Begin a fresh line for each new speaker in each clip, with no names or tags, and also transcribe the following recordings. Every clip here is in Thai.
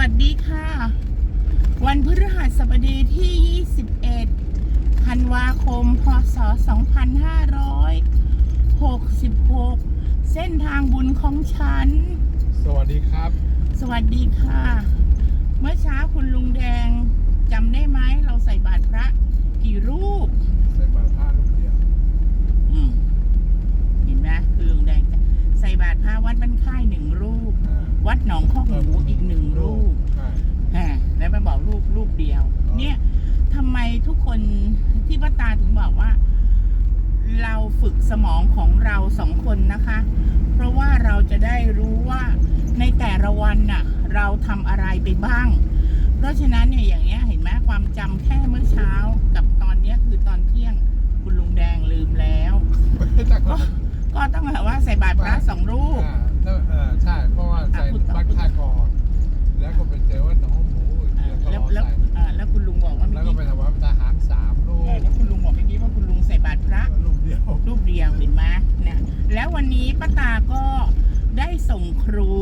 วัสดีค่ะ วันพฤหัสบดีที่ 21 ธันวาคม พศ 2566 เส้นทางบุญของฉัน
สวัสดีครับ
สวัสดีค่ะ เมื่อเช้าคุณลุงแดงจำได้ไหมเราใส่บาตรพระกี่รูป
ใส่บาตรผ้าลูกเดียว
อืมเห็นไหมคุณลุงแดงจะใส่บาตรพระวัดบ้านค่ายหนึ่งรูป
อ่า
วัดหนองข้อกหมูอีกหนึ่งรูป
ใช่
อ่าแล้วมาบอกรูปรูปเดียว
อ๋อ
เนี่ยทำไมทุกคนที่ป้าตาถึง บอกว่า เราฝึกสมองของเราสองคนนะคะ เพราะว่าเราจะได้รู้ว่าในแต่ละวันน่ะ เราทำอะไรไปบ้าง เพราะฉะนั้นเนี่ยอย่างเงี้ยเห็นไหมความจำแค่เมื่อเช้ากับตอนเนี้ยคือตอนเที่ยงคุณลุงแดงลืมแล้ว
ไม่ต้อง
ก็ก็ต้องแบบว่าใส่บาตรพระสองรูป
อ่าถ้าเออใช่ เพราะว่าใส่
อะพูดต่อ
บัตรค่าก่อน แล้วก็ไปเจอว่าน้องหมูอีก
อ่า
แล้วก็
แล้ว
รอ
แล้ว
ใส่
อ่าแล้วคุณลุง ครู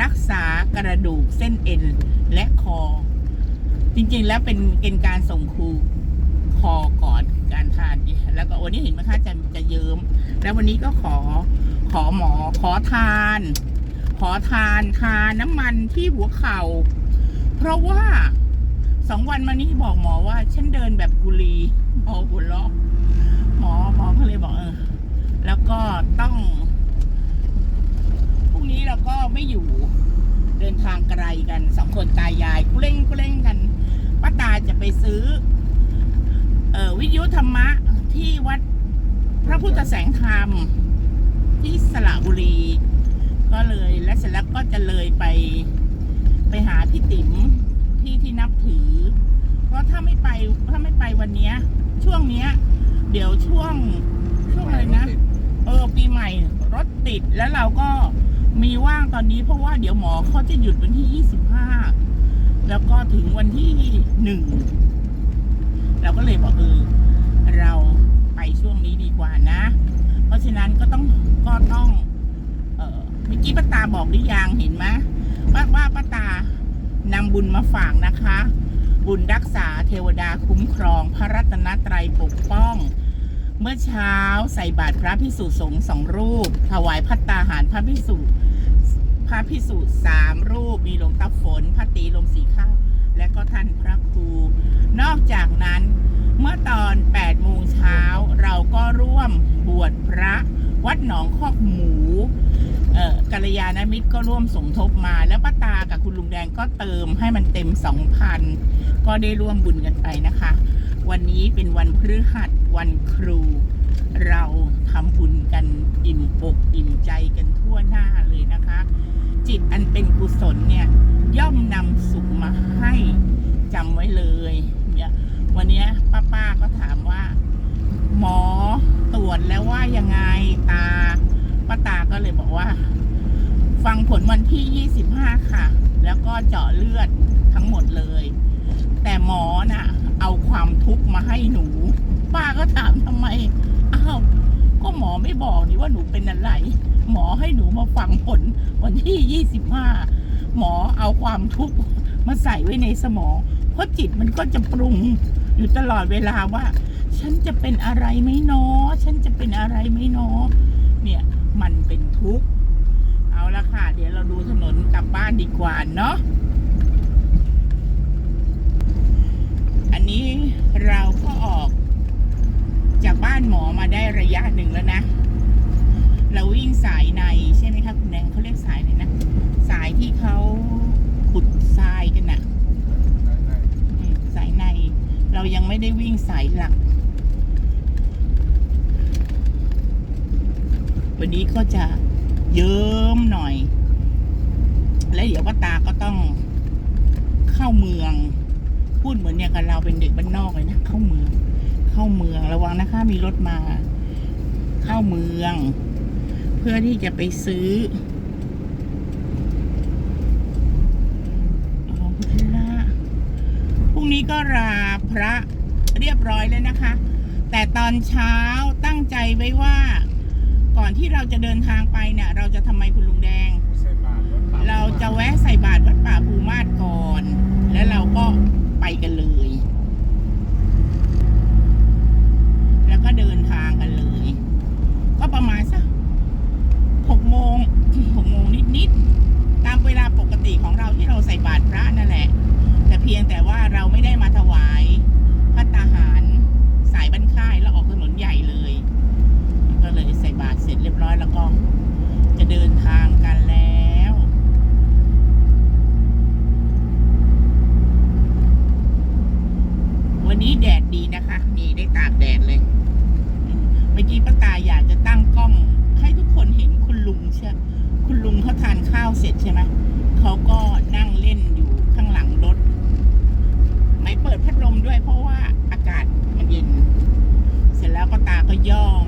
รั
ก
ษากระดูกเส้นเอ็นและคอ จริงๆ แล้วเป็นเป็นการส่งครูคอก่อนการทานแล้วก็วันนี้เห็นไหมคะจะจะเยิ้ม แล้ววันนี้ก็ขอขอหมอขอทาน ขอทานทานน้ำมันที่หัวเข่า เพราะว่าสองวันมานี้บอกหมอว่า ฉันเดินแบบกุลีหมอหัวเราะหมอหมอก็เลยบอกเออแล้วก็ต้อง นี้เราก็ไม่อยู่เดินทางไกลกันสองคนตายายกุเล่งกุเล่งกันป้าตาจะไปซื้อ เอ่อวิทยุธรรมะที่วัดพระพุทธแสงธรรม ที่สระบุรี ก็เลยและเสร็จแล้วก็จะเลยไปไปหาพี่ติ๋มที่ที่นับถือ เพราะถ้าไม่ไปถ้าไม่ไปวันเนี้ย ช่วงเนี้ย เดี๋ยวช่วงช่วงอะไรนะ เออปีใหม่รถติดแล้วเราก็ มีว่างตอนนี้เพราะว่าเดี๋ยวหมอเขาจะหยุดวันที่ยี่สิบห้าแล้วก็ถึงวันที่หนึ่งเราก็เลยบอกเออเราไปช่วงนี้ดีกว่านะ เพราะฉะนั้นก็ต้องก็ต้อง เออเมื่อกี้ป้าตาบอกหรือยังเห็นไหมว่าว่าป้าตานำบุญมาฝากนะคะ บุญรักษาเทวดาคุ้มครอง พระรัตนตรัยปกป้องเมื่อเช้าใส่บาตรพระพิสุสงฆ์สองรูป ถวายพัตตาหารพระพิสุ ระพิสุสามรูปมีหลวงตาฝน พระตีลมสีข้าวและก็ท่านพระครู นอกจากนั้นเมื่อตอน8โมงเช้าเราก็ร่วมบวชพระวัดหนองคอกหมูเออกัลยาณมิตรก็ร่วมสมทบมา แล้วป้าตากับคุณลุงแดงก็เติมให้มันเต็มสองพันก็ได้ร่วมบุญกันไปนะคะ วันนี้เป็นวันพฤหัสวันครู เราทำบุญกันอิ่มอกอิ่มใจกันทั่วหน้าเลยนะคะ จิตอันเป็นกุศลเนี่ย ย่อมนำสุขมาให้จำไว้เลยเนี่ยวันนี้ป้าป้าๆก็ถามว่า หมอตรวจแล้วว่ายังไงตาป้าตาก็เลยบอกว่า ฟังผลวันที่ 25 ค่ะ แล้วก็เจาะเลือดทั้งหมดเลย แต่หมอน่ะ เอาความทุกข์มาให้หนู ป้าก็ถามทำไมอ้าวก็หมอไม่บอกนี่ว่าหนูเป็นอะไร หมอให้หนูมาฟังผลวันที่ 25 หมอเอาความทุกข์มาใส่ไว้ในสมอง เพราะจิตมันก็จะปรุงอยู่ตลอดเวลาว่า ฉันจะเป็นอะไรไหมเนอฉันจะเป็นอะไรไหมเนอเนี่ยมันเป็นทุกข์ เอาละค่ะ เดี๋ยวเราดูถนนกลับบ้านดีกว่าเนาะอันนี้เราก็ออกจากบ้านหมอมาได้ระยะหนึ่งแล้วนะ เราวิ่งสายในใช่ไหมคะคุณแดงเขาเรียกสายไหนนะ สายที่เขาขุดทรายกันน่ะสายใน เรายังไม่ได้วิ่งสายหลัก วันนี้ก็จะเยิ้มหน่อย และเดี๋ยวป้าตาก็ต้องเข้าเมือง พูดเหมือนเนี่ยกับเราเป็นเด็กบ้านนอกเลยนะ เข้าเมือง เข้าเมืองระวังนะคะ มีรถมา เข้าเมือง เพื่อที่จะไปซื้ออ๋อพุทธละพรุ่งนี้ก็ลาพระเรียบร้อยแล้วนะคะ แต่ตอนเช้าตั้งใจไว้ว่า ก่อนที่เราจะเดินทางไปเนี่ยเราจะทำไมคุณลุงแดง
ใส่บาตรวัดป่
เราจะแวะใส่บาตรวัดป่าภูมาศงแต่ว่าเราไม่ได้มาถวายพระตาหารสายบ้านค่ายแล้วออกถนนใหญ่เลย ก็เลยใส่บาต ร้อยแล้วก็จะเดินทางกันแล้ว วันนี้แดดดีนะคะ นี่ได้ตากแดดเลยอืมเมื่อกี้ป้าตาอยากจะตั้งกล้อง ให้ทุกคนเห็นคุณลุงใช่ไหมคุณลุงเขาทานข้าวเสร็จใช่ไหม เขาก็นั่งเล่นอยู่ข้างหลังรถ ไม่เปิดพัดลมด้วยเพราะว่าอากาศมันเย็น เสร็จแล้วป้าตาก็ย่อง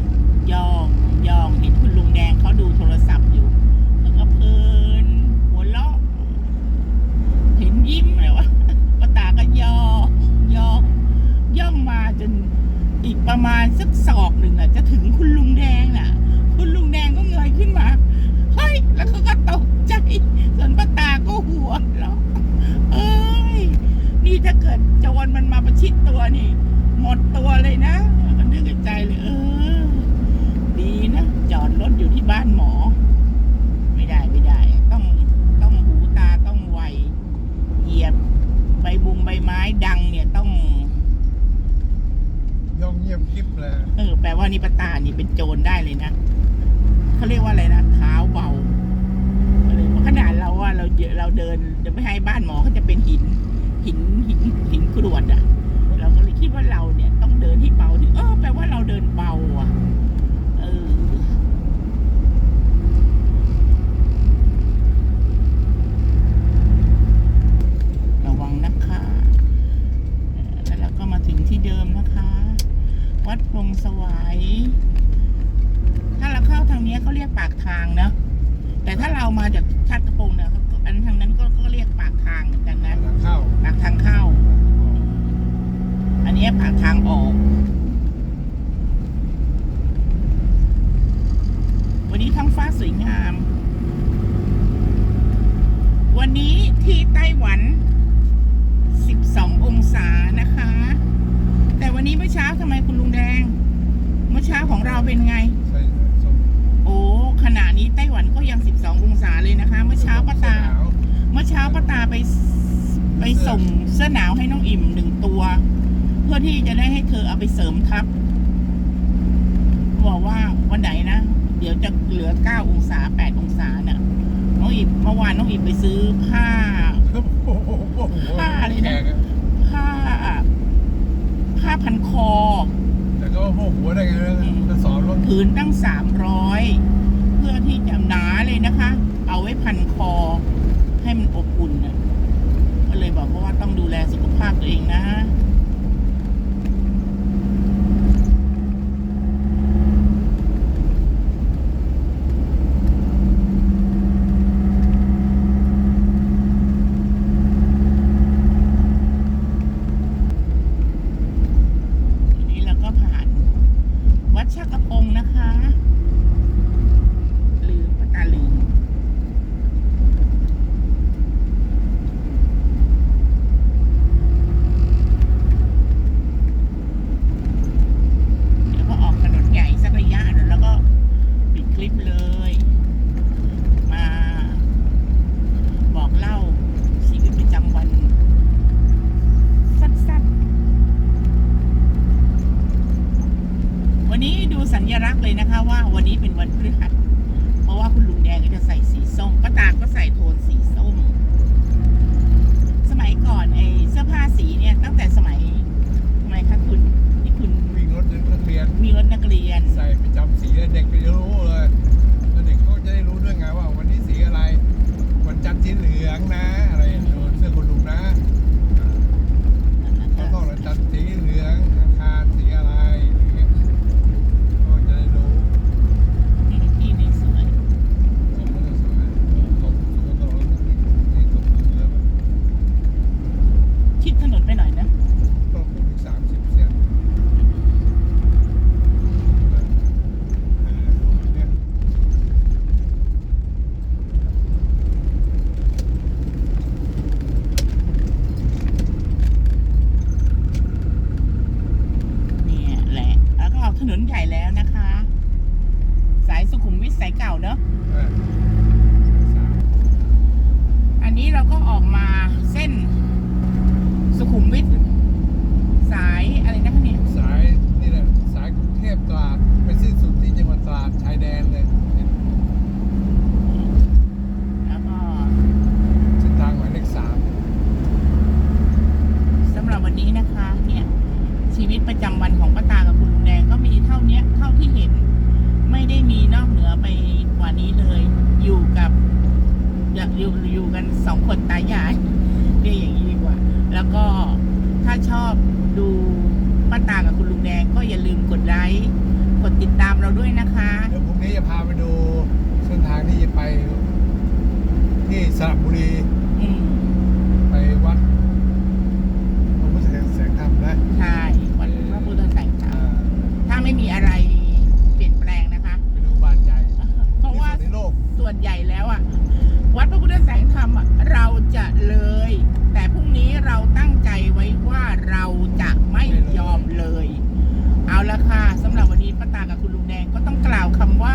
ย่อง ย่อง เห็นคุณลุงแดงเขาดูโทรศัพท์อยู่แล้วก็เพลินหัวเราะ เห็นยิ้มเลยวะป้าตาก็ย่องย่องย่องมาจนอี กประมาณสักศอกหนึ่งอะ จะถึงคุณลุงแดงน่ะ คุณลุงแดงก็เงยขึ้นมา เฮ้ย แล้วเขาก็ตกใจ ส่วนป้าตาก็หัวเราะเอ้ย นี่ถ้าเกิดโจรมันมาประชิดตัวนี่ หมดตัวเลยนะก็นึกในใจเลยเออ ดีนะ จอดรถอยู่ที่บ้านหมอ ไม่ได้ไม่ได้ ต้องต้องหูตาต้องไว เหยียบใบบุงใบไม้ดังเนี่ยต้อง
ย่องเงียบคลิปเลย
เออ แปลว่านี่ปาตานี่ เป็นโจรได้เลยนะเขาเรียกว่าอะไรนะเท้าเบาอะไรขนาดเราว่าเราเราเดินจะไม่ให้บ้านหมอเขาจะเป็นหินหินหินหินกรวดอะเราก็เลยคิดว่าเราเนี่ย ต้องเดินที่เบาที่เออแปลว่าเราเดินเบาอะเออ ระวังนะคะเอ่อแล้วเราก็มาถึงที่เดิมนะคะ วัดพงสวาย ถ้าเราเข้าทางเนี้ยเขาเรียกปากทางเนอะ แต่ถ้าเรามาจากชัดกระโปรงเนี่ยเขาก็อันทางนั้นก็ก็เรียกปากทางเหมือนกันนะ
ทางเข้า
ปากทางเข้า อันเนี้ยปากทางออก วันนี้ท้องฟ้าสวยงาม วันนี้ที่ไต้หวัน 12 องศานะคะ แต่วันนี้เมื่อเช้าทำไมคุณลุงแดง เมื่อเช้าของเราเป็นไง
ใส่ส้ม
โอ้ ขณะนี้ไต้หวันก็ยัง 12 องศาเลยนะคะ เมื่อเช้าป้าตา
หนว
เมื่อเช้าป้าตาไปสไปส่งเสื้อหนาวให้น้องอิ่มหนึ่งตัว เพื่อที่จะได้ให้เธอเอาไปเสริมทับบอกว่าวันไหนนะ เดี๋ยวจะเหลือ 9 องศา 8 องศาเนี่ยน้องอิ่มเมื่อวานน้องอิ่มไปซื้อผ้า
โอ้โหโอ้โห
ผ้าเลยนะ
แขกอ
ผ้าผ้าพันคอ
แต่ก็โมโหได้ไงนะจะสอนรถ
ผืนตั้ง300เพื่อที่จะห นาเลยนะคะ เอาไว้พันคอให้มันอบอุ่นน่ะก็เลยบอกว่าต้องดูแลสุขภาพตัวเองนะนี้เราก็ผ่านวัดชักกระพงนะคะ ลืมปะตาลืม เดี๋ยวก็ออกถนนใหญ่สักระยะเดี๋ยวแล้วก็ปิดคลิปเลย มา บอกเล่าชีวิตประจำวัน สั้นๆ วันนี้ รักเลยนะคะว่าวันนี้เป็นวันพฤหัส เพราะว่าคุณลุงแดงก็จะใส่สีส้มป้าตาก็ใส่โทนสีส้ม สมัยก่อนไอ้เสื้อผ้าสีเนี่ยตั้งแต่สมัยทำไมคะคุณที่คุณ
วิ่งรถนักเรียน
มีรถนักเรียน
ใส่ประจำสีเด็กก็จะรู้เลยแล้วเด็กเขาจะได้รู้ด้วยไงว่า วันนี้สีอะไร วันจันทร์สีเหลืองนะ อะไรโดนเสื้อคนลุงนะเขาต้องวันจันทร์สีเหลืองอังคารสีอะไรอย่างเงี้ยก็จะได้รู้
นี่ที่นี่สวย
ผมก็สวยตกตกตกนี่ตกเยอะ
ชิดถนนไปหน่อยนะ
ต้องพูดถึงสามสิบเซนเนี่ย
เนี่ยแหละ แล้วก็ออกถ นนใหญ่แล้วนะคะ สายสุขุมวิทสายเก่าเนอะ
เออสาม
อันนี้เราก็ออกมาเส้นสุขุมวิทสายอะไรนะคะเนี่ย
สายนี่แหละสายกรุงเทพตราดไปสิ้นสุดที่จังหวัดตราดชายแดนเลย
แล้วก็
เส้นทางหมายเลขสาม
สำหรับวันนี้นะคะ เนี่ย ชีวิตประจำวันของป้าตากับคุณลุงแดงก็มีเท่าเนี้ยเท่าที่เห็น ไม่ได้มีนอกเหนือไปกว่านี้เลย อยู่กับอยู่อยู่อยู่กันสองคนตายายเรียกอย่างนี้ดีกว่า แล้วก็ ถ้าชอบดูป้าตากับคุณลุงแดงก็อย่าลืมกดไลค์กดติดตามเราด้วยนะคะ
เดี๋ยวพรุ่งนี้จะพาไปดูเส้นทางที่จะไป ที่สระบุรี
อืม
ไปวัดพระพุทธแสงธรรมนะ
ใช่วันพระพุทธแสงธรร
อ่าม
ถ้าไม่มีอะไรเปลี่ยนแปลงนะคะ
ไปดูบานใหญ่
เพราะว่า
ที่สุดในโลก
ส่วนใหญ่แล้วอะวัดพระพุทธแสงธรรมอะเราจะเลย แต่พรุ่งนี้เราตั้งใจไว้ว่าเราจะไม่ยอมเลย เอาละค่ะสำหรับวันนี้ป้าตา กับคุณลุงแดงก็ต้องกล่าวคำว่า